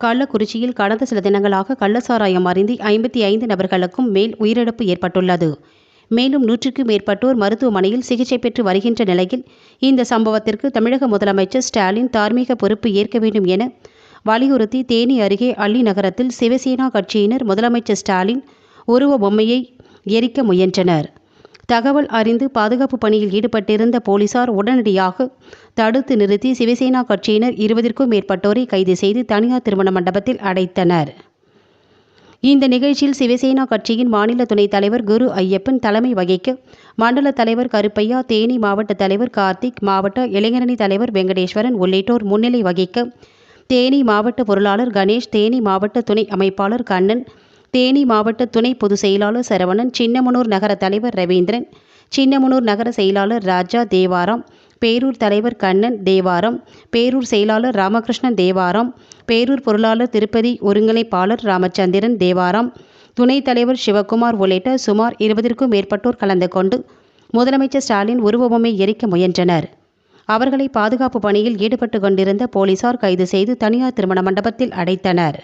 கள்ளக்குறிச்சியில் கடந்த சில தினங்களாக கள்ளசாராயம் அருந்தி ஐம்பத்தி ஐந்து நபர்களுக்கும் மேல் உயிரிழப்பு ஏற்பட்டுள்ளது. மேலும் நூற்றுக்கும் மேற்பட்டோர் மருத்துவமனையில் சிகிச்சை பெற்று வருகின்ற நிலையில் இந்த சம்பவத்திற்கு தமிழக முதலமைச்சர் ஸ்டாலின் தார்மீக பொறுப்பு ஏற்க வேண்டும் என வலியுறுத்தி தேனி அருகே அள்ளி நகரத்தில் சிவசேனா கட்சியினர் முதலமைச்சர் ஸ்டாலின் உருவ பொம்மையை எரிக்க முயன்றனர். தகவல் அறிந்து பாதுகாப்பு பணியில் ஈடுபட்டிருந்த போலீசார் உடனடியாக தடுத்து நிறுத்தி சிவசேனா கட்சியினர் இருபதிற்கும் மேற்பட்டோரை கைது செய்து தனியார் திருமண மண்டபத்தில் அடைத்தனர். இந்த நிகழ்ச்சியில் சிவசேனா கட்சியின் மாநில துணைத் தலைவர் குரு ஐயப்பன் தலைமை வகிக்க மண்டல தலைவர் கருப்பையா தேனி மாவட்ட தலைவர் கார்த்திக் மாவட்ட இளைஞரணி தலைவர் வெங்கடேஸ்வரன் உள்ளிட்டோர் முன்னிலை வகிக்க தேனி மாவட்ட பொருளாளர் கணேஷ் தேனி மாவட்ட துணை அமைப்பாளர் கண்ணன் தேனி மாவட்ட துணை பொதுச் செயலாளர் சரவணன் சின்னமனூர் நகர தலைவர் ரவீந்திரன் சின்னமனூர் நகர செயலாளர் ராஜா தேவாரம் பேரூர் தலைவர் கண்ணன் தேவாரம் பேரூர் செயலாளர் ராமகிருஷ்ணன் தேவாரம் பேரூர் பொருளாளர் திருப்பதி ஒருங்கிணைப்பாளர் ராமச்சந்திரன் தேவாரம் துணைத் தலைவர் சிவகுமார் உள்ளிட்ட சுமார் இருபதிற்கும் மேற்பட்டோர் கலந்து கொண்டு முதலமைச்சர் ஸ்டாலின் உருவபொம்மை எரிக்க முயன்றனர். அவர்களை பாதுகாப்பு பணியில் ஈடுபட்டு கொண்டிருந்த போலீசார் கைது செய்து தனியார் திருமண மண்டபத்தில் அடைத்தனர்.